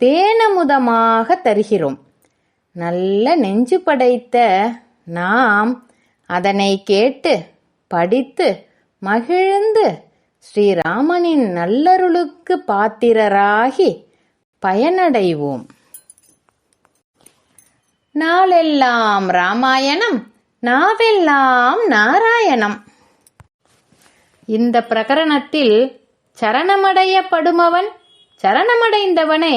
தேனமுதமாக தருகிறோம். நல்ல நெஞ்சு படைத்த நாம் அதனை கேட்டு படித்து மகிழ்ந்து ஸ்ரீராமனின் நல்லருளுக்கு பாத்திரராகி பயனடைவோம். நாளெல்லாம் ராமாயணம் நாவெல்லாம் நாராயணம். இந்த பிரகரணத்தில் சரணமடையப்படுமவன் சரணமடைந்தவனை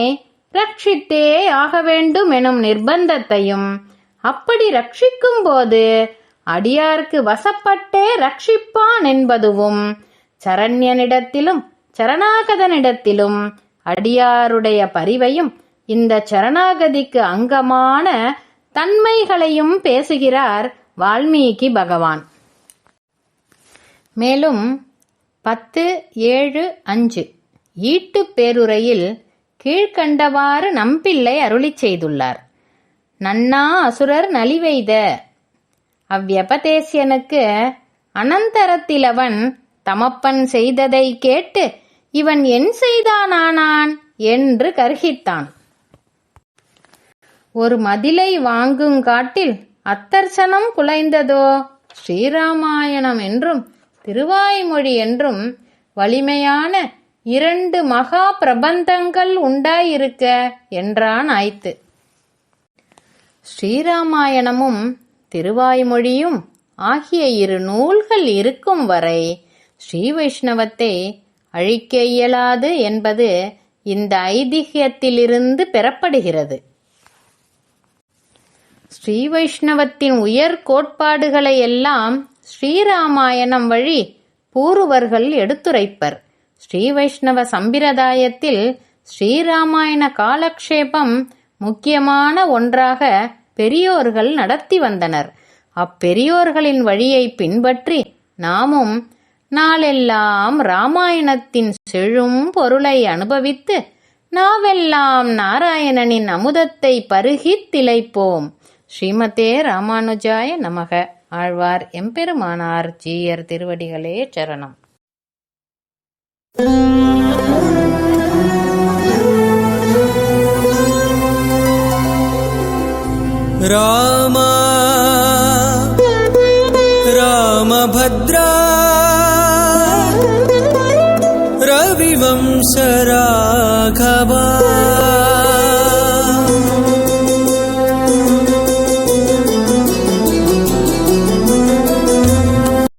ரட்சித்தே ஆக வேண்டும் எனும் நிர்பந்தத்தையும் அப்படி ரட்சிக்கும் போது அடியார்க்கு வசப்பட்டே ரட்சிப்பான் என்பதுவும் சரண்யனிடத்திலும் சரணாகதனிடத்திலும் அடியாருடைய பரிவையும் இந்த சரணாகதிக்கு அங்கமான தன்மைகளையும் பேசுகிறார் வால்மீகி பகவான். மேலும் பத்து ஏழு அஞ்சு ஈட்டு பேருரையில் கீழ்கண்டவாறு நம்பிள்ளை அருளிச் செய்துள்ளார். நன்னா அசுரர் நலிவெய்த. அவ்வியபதேசியனுக்கு அனந்தரத்திலவன் தமப்பன் செய்ததை கேட்டு இவன் என் செய்தானானான் என்று கர்ஹித்தான் ஒரு மதிலை வாங்குங்காட்டில் அத்தர்சனம் குலைந்ததோ? ஸ்ரீராமாயணம் என்றும் திருவாய்மொழி என்றும் வலிமையான இரண்டு மகா பிரபந்தங்கள் உண்டாயிருக்க என்றான் ஆய்த்து. ஸ்ரீராமாயணமும் திருவாய்மொழியும் ஆகிய இரு நூல்கள் இருக்கும் வரை ஸ்ரீ வைஷ்ணவத்தை அழிக்க இயலாது என்பது இந்த ஐதிகியத்திலிருந்து பெறப்படுகிறது. ஸ்ரீ வைஷ்ணவத்தின் உயர் கோட்பாடுகளை எல்லாம் ஸ்ரீராமாயணம் வழி பூர்வர்கள் எடுத்துரைப்பர். ஸ்ரீ வைஷ்ணவ சம்பிரதாயத்தில் ஸ்ரீராமாயண காலக்ஷேபம் முக்கியமான ஒன்றாக பெரியோர்கள் நடத்தி வந்தனர். அப்பெரியோர்களின் வழியை பின்பற்றி நாமும் நாளெல்லாம் ராமாயணத்தின் செழும் பொருளை அனுபவித்து நாவெல்லாம் நாராயணனின் அமுதத்தை பருகித் திளைப்போம். ஸ்ரீமதே ராமானுஜாய நமக. ஆழ்வார் எம்பெருமானார் ஜீயர் திருவடிகளே சரணம். रामा रामभद्रा